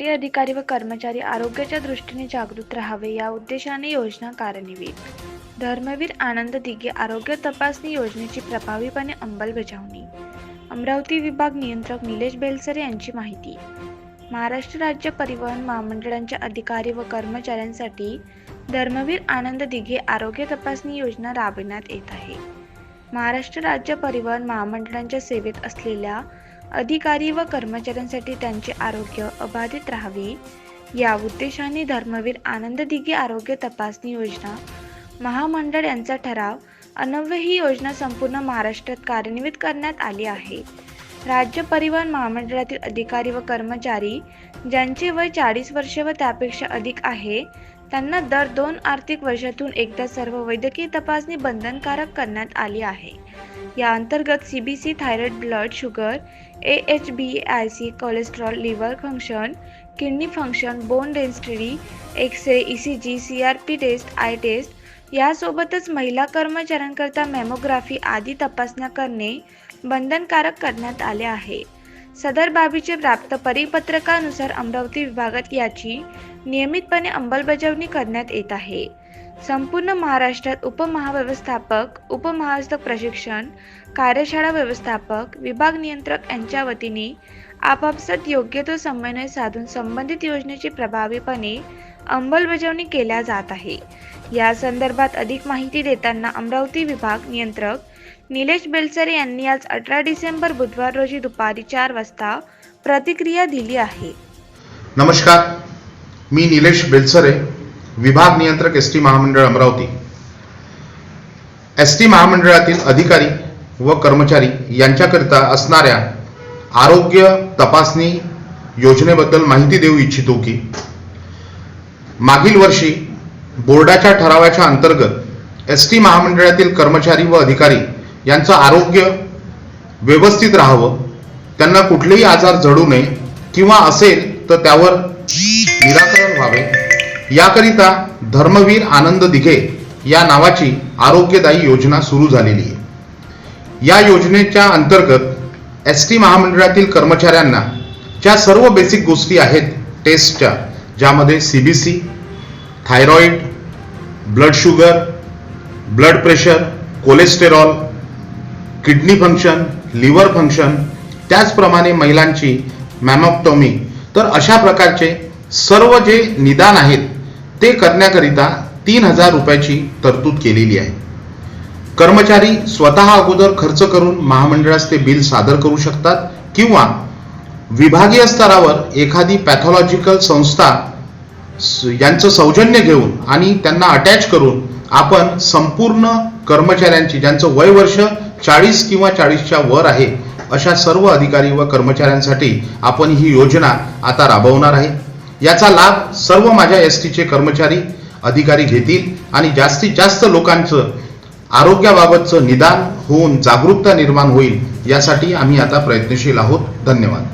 T अधिकारी व कर्मचारी आरोग्याच्या दृष्टीने जागृत राहावे या उद्देशाने योजना कार्यान्वित. धर्मवीर आनंद दिघे आरोग्य तपासणी योजनेची प्रभावीपणे अंमलबजावणी. अमरावती विभाग नियंत्रक निलेश बेलसरे यांची माहिती. महाराष्ट्र राज्य परिवहन महामंडळांच्या अधिकारी व कर्मचाऱ्यांसाठी धर्मवीर आनंद दिघे आरोग्य तपासणी योजना राबविण्यात येत आहे. महाराष्ट्र राज्य परिवहन महामंडळांच्या सेवेत असलेल्या अधिकारी व कर्मचाऱ्यांसाठी त्यांचे आरोग्य अबाधित राहावे. या उद्देशाने धर्मवीर आनंद दिघे आरोग्य तपासणी योजना महामंडळ यांचा ठराव अनव्य ही योजना संपूर्ण महाराष्ट्रात कार्यान्वित करण्यात आली आहे. राज्य परिवहन महामंडळातील अधिकारी व कर्मचारी ज्यांचे वय चाळीस वर्ष व त्यापेक्षा अधिक आहे त्यांना दर दोन आर्थिक वर्षातून एकदा सर्व वैद्यकीय तपासणी बंधनकारक करण्यात आली आहे. या अंतर्गत C B C thyroid blood sugar A H B I C cholesterol liver function kidney function bone density X-ray E C G C R P test eye test यासोबतच महिला कर्मचाऱ्यांकरता मॅमोग्राफी आदी तपासण्या करणे बंधनकारक करण्यात आले आहे. सदर बाबीचे प्राप्त परिपत्रकानुसार अमरावती विभागात याची नियमितपणे अंमलबजावणी करण्यात येत आहे. संपूर्ण महाराष्ट्रात उपमहाव्यवस्थापक उपमहाव्यवस्थक प्रशिक्षण कार्यशाळा व्यवस्थापक विभाग नियंत्रक यांच्या वतीने आपापसात योग्य तो समन्वय साधून संबंधित योजनेची प्रभावीपणे अंमलबजावणी केल्या जात आहे. या संदर्भात अधिक माहिती देताना अमरावती विभाग नियंत्रक निलेश बेलसरे यांनी आज अठरा डिसेंबर बुधवार रोजी दुपारी चार वाजता प्रतिक्रिया दिली आहे. नमस्कार. मी निलेश बेलसरे विभाग नियंत्रक एस टी महामंडळ अमरावती. एस टी महामंडळातील अधिकारी व कर्मचारी यांच्याकरिता असणाऱ्या आरोग्य तपासणी योजनेबद्दल माहिती देऊ इच्छितो की मागील वर्षी बोर्डाच्या ठरावाच्या अंतर्गत एस टी महामंडळातील कर्मचारी व अधिकारी यांचं आरोग्य व्यवस्थित राहावं त्यांना कुठलेही आजार जडू नये किंवा असेल तर त्यावर निराकरण व्हावे. याकरिता धर्मवीर आनंद दिघे या नावाची आरोग्यदायी योजना सुरू झालेली आहे. या योजनेच्या अंतर्गत एस टी महामंडळातील कर्मचाऱ्यांना ज्या सर्व बेसिक गोष्टी आहेत टेस्टच्या ज्यामध्ये C B C thyroid blood sugar blood pressure cholesterol kidney function liver function त्याचप्रमाणे महिलांची मॅमॉक्टॉमी तर अशा प्रकारचे सर्व जे निदान आहेत ते करण्याकरिता तीन हजार रुपयाची तरतूद केलेली आहे. कर्मचारी स्वतः अगोदर खर्च करून महामंडळास ते बिल सादर करू शकतात किंवा विभागीय स्तरावर एखादी पॅथॉलॉजिकल संस्था यांचं सौजन्य घेऊन आणि त्यांना अटॅच करून आपण संपूर्ण कर्मचाऱ्यांची ज्यांचं वय वर्ष चाळीस किंवा चाळीसच्या वर आहे अशा सर्व अधिकारी व कर्मचाऱ्यांसाठी आपण ही योजना आता राबवणार आहे. याचा लाभ सर्व माझ्या एस टीचे कर्मचारी अधिकारी घेतील आणि जास्तीत जास्त लोकांचं आरोग्याबाबतचं निदान होऊन जागरूकता निर्माण होईल यासाठी आम्ही आता प्रयत्नशील आहोत. धन्यवाद.